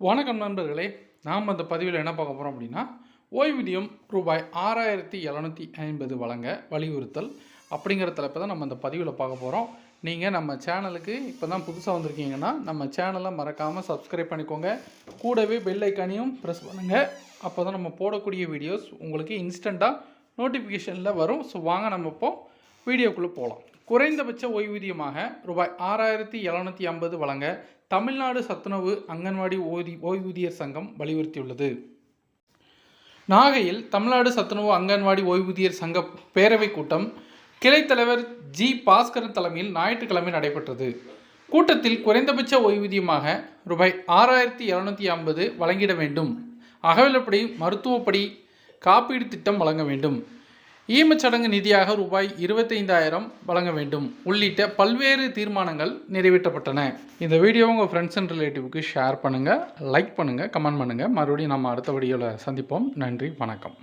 வணக்கம் நண்பர்களே நாம் அந்த பதிவில் என்ன பார்க்க போகிறோம் அப்படின்னா ஓய்வூதியம் ரூபாய் ஆறாயிரத்தி எழுநூற்றி ஐம்பது வழங்க வலியுறுத்தல் அப்படிங்கிற தலைப்பை தான் நம்ம அந்த பதிவில் பார்க்க போகிறோம் நீங்கள் நம்ம சேனலுக்கு இப்போ தான் புதுசாக வந்திருக்கீங்கன்னா நம்ம சேனலை மறக்காமல் சப்ஸ்கிரைப் பண்ணிக்கோங்க. கூடவே பெல் ஐக்கானையும் ப்ரெஸ் பண்ணுங்கள் அப்போ தான் நம்ம போடக்கூடிய வீடியோஸ் உங்களுக்கு இன்ஸ்டண்ட்டாக நோட்டிஃபிகேஷனில் வரும். ஸோ வாங்க நம்ம இப்போ வீடியோக்குள்ளே போகலாம் குறைந்தபட்ச ஓய்வூதியமாக ரூபாய் ஆறாயிரத்தி எழுநூற்றி ஐம்பது வழங்க தமிழ்நாடு சத்துணவு அங்கன்வாடி ஓதி ஓய்வூதியர் சங்கம் வலியுறுத்தியுள்ளது. நாகையில் தமிழ்நாடு சத்துணவு அங்கன்வாடி ஓய்வூதியர் சங்க பேரவைக் கூட்டம் கிளைத்தலைவர் ஜி. பாஸ்கரன் தலைமையில் ஞாயிற்றுக்கிழமை நடைபெற்றது. கூட்டத்தில் குறைந்தபட்ச ஓய்வூதியமாக ரூபாய் ஆறாயிரத்தி இரநூத்தி ஐம்பது வழங்கிட வேண்டும். அகவிலப்படி மருத்துவப்படி காப்பீடு திட்டம் வழங்க வேண்டும். ஈமச்சடங்கு நிதியாக ரூபாய் இருபத்தைந்தாயிரம் வழங்க வேண்டும். உள்ளிட்ட பல்வேறு தீர்மானங்கள் நிறைவேற்றப்பட்டன. இந்த வீடியோ உங்கள் ஃப்ரெண்ட்ஸ் அண்ட் ரிலேட்டிவ்க்கு ஷேர் பண்ணுங்கள் லைக் பண்ணுங்கள் கமெண்ட் பண்ணுங்கள் மறுபடியும் நம்ம அடுத்த வீடியோவில் சந்திப்போம். நன்றி வணக்கம்.